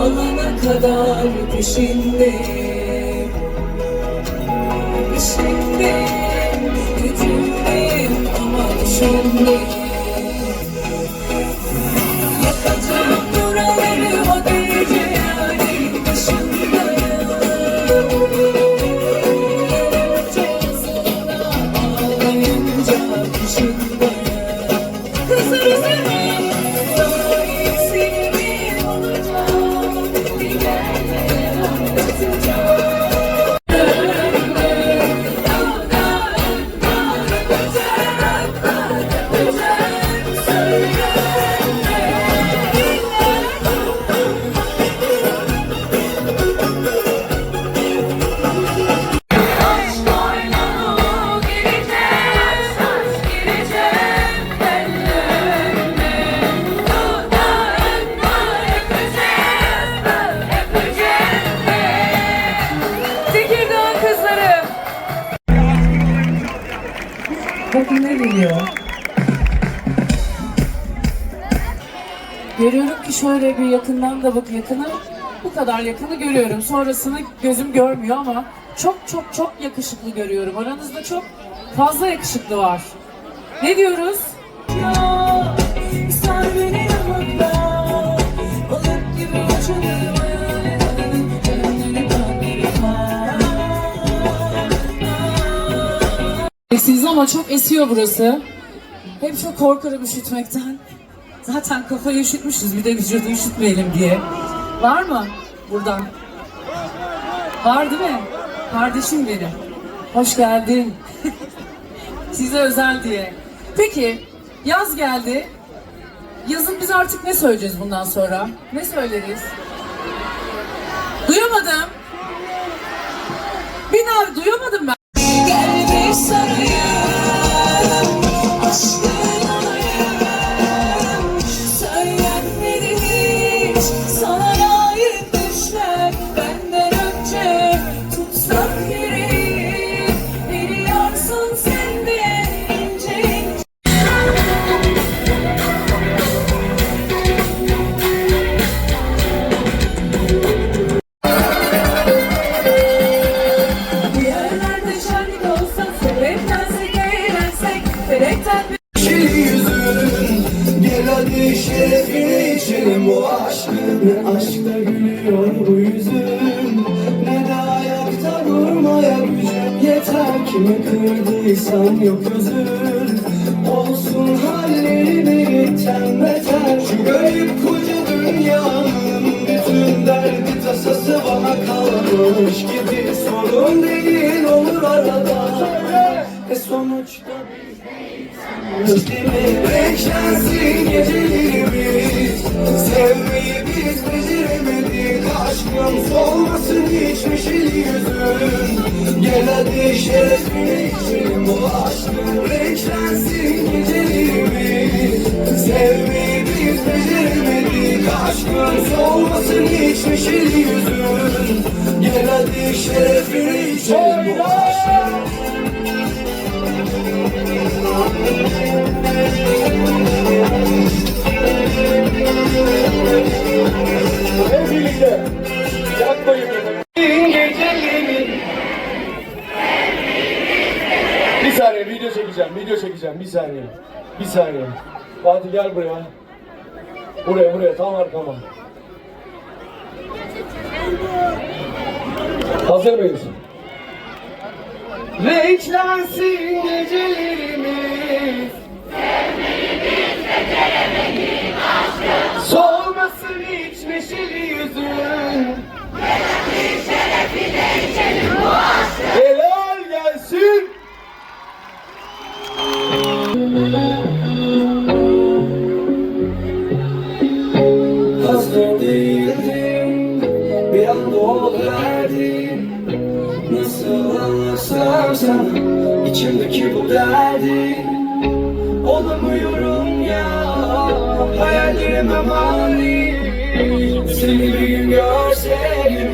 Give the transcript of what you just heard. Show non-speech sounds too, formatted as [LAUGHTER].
alana kadar peşindeyim Peşindeyim, gücümdeyim ama düşündeyim Bakın ne geliyor. Görüyorum ki şöyle bir yakından da bak yakını bu kadar yakını görüyorum. Sonrasını gözüm görmüyor ama çok çok çok yakışıklı görüyorum. Aranızda çok fazla yakışıklı var. Ne diyoruz? Ya, sar beni ama çok esiyor burası. Hep çok korkarım üşütmekten. Zaten kafayı üşütmüşüz bir de vücudu üşütmeyelim diye. Var mı buradan? Var değil mi? Kardeşim benim. Hoş geldin. [LAUGHS] Size özel diye. Peki yaz geldi. Yazın biz artık ne söyleyeceğiz bundan sonra? Ne söyleriz? Duyamadım. Bir daha duyamadım ben. Ne aşkta gülüyor bu yüzün Ne de ayakta durmaya gücüm Yeter kimi kırdıysan yok özür. Olsun halleri birikten beter Şu garip koca dünyanın Bütün derdi tasası bana kalmış gibi. Sorun değil olur arada. E sonuçta Renklensin gecelerimiz Aşkın solmasın hiçmiş el yüzün Gel hadi şerefine içelim bu aşkın Renklensin gecelerimiz Sevmeyi biz beceremedik Aşkın solmasın hiçmiş el yüzün Gel hadi şerefine içelim bu aşkın çekeceğim, video çekeceğim. Bir saniye. Bir saniye. Fatih gel buraya. Buraya, buraya. Tam arkama. Hazır mıyız? Renklensin gecelerimiz Mazlum değildim Bir anda oluverdin Nasıl anlatsam sana içimdeki bu derdi. Olamıyorum ya Hayallerime mani Seni bir gün görseydim